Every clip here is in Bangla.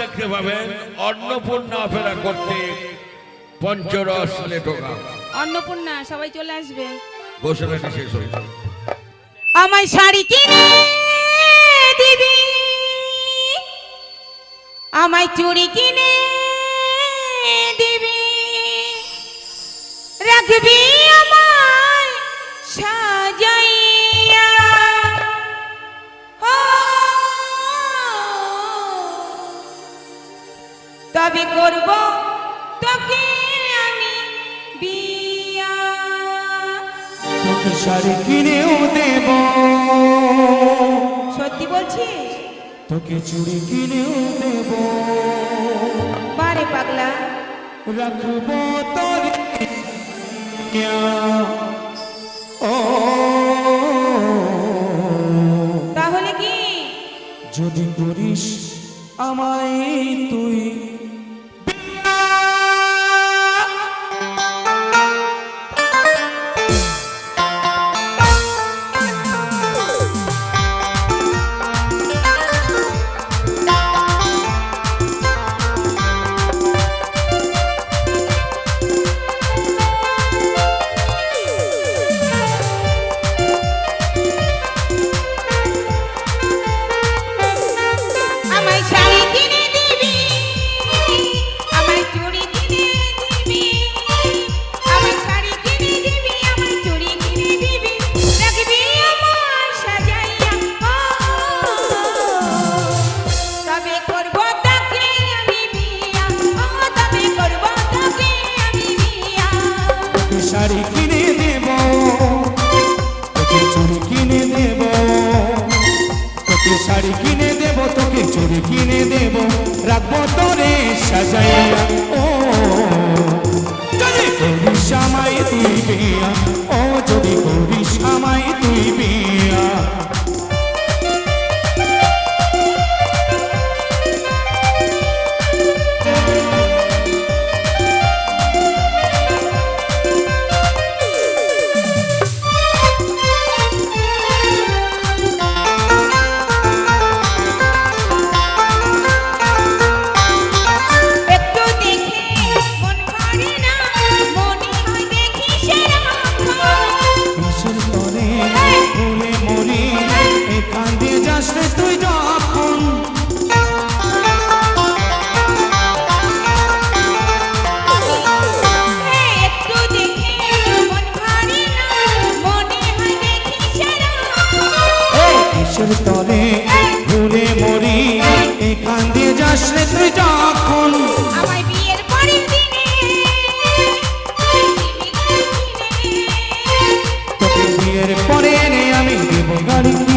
দেখতে পাবেন অন্নপূর্ণা অপেরা করতে পঞ্চরস লেটোকা। অন্নপূর্ণা সবাই চলে আসবে। ঘোষণাটি শেষ হয়েছে আমায় শাড়ি কিনে দিবি? আমায় চুড়ি কিনে দিবি? রাখবি আমায় সাজাইয়া তবে করব? তোকে আমি বিয়া। তোকে শাড়ি কিনেও দেব। সত্যি বলছিস তোকে চুড়ি কিনেও দেব। বারে পাগলা। রাখব তোর ও। তাহলে কি? যদি করিস আমায় তুই তোকে কিনে দেব। তোকে শাড়ি কিনে দেব, তোকে চুরি কিনে দেব। রাখব তোরে সাজাইয়া। ও, যদি করিস আমায় তুই ও, যদি করিস আমায় দেব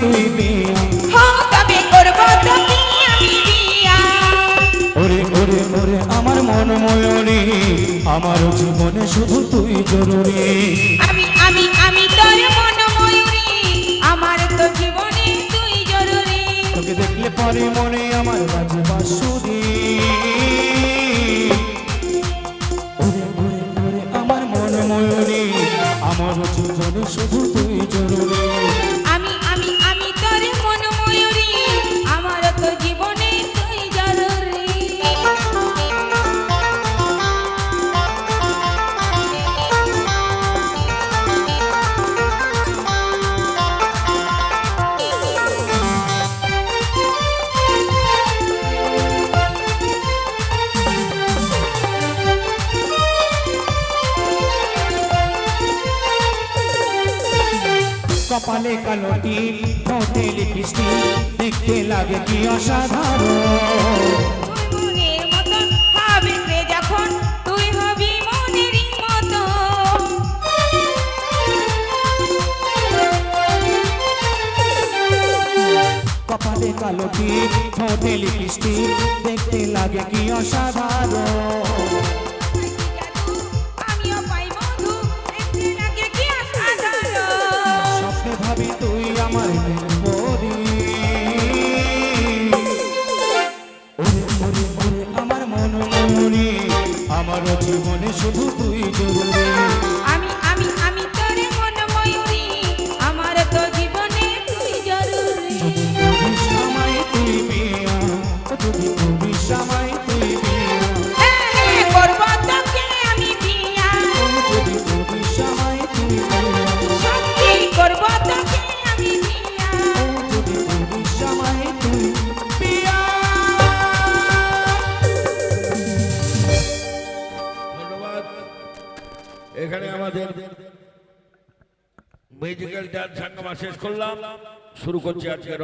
তুই বিয়া তবে করব তোকে আমি বিয়া ওরে ওরে ওরে আমার মন ময়ূরী আমার জীবনে শুধু তুই জরুরি। আমি আমি আমি তোর মন ময়ূরী আমার তো জীবনে তুই জরুরি। তোকে দেখলে পরে মনে আমার বাজে বাঁশুরি। কপালে কালো তিল ঠোঁটে লিপিস্টি দেখতে লাগে কি অসাধারণ। কালো ঠোঁটে লিপিস্টি দেখতে লাগে কি অসাধারণ। শুধু তুই জরুরি আমাদের মিউজিক্যাল ডান্স সাঙ্গামা শেষ করলাম। শুরু করছি আজকে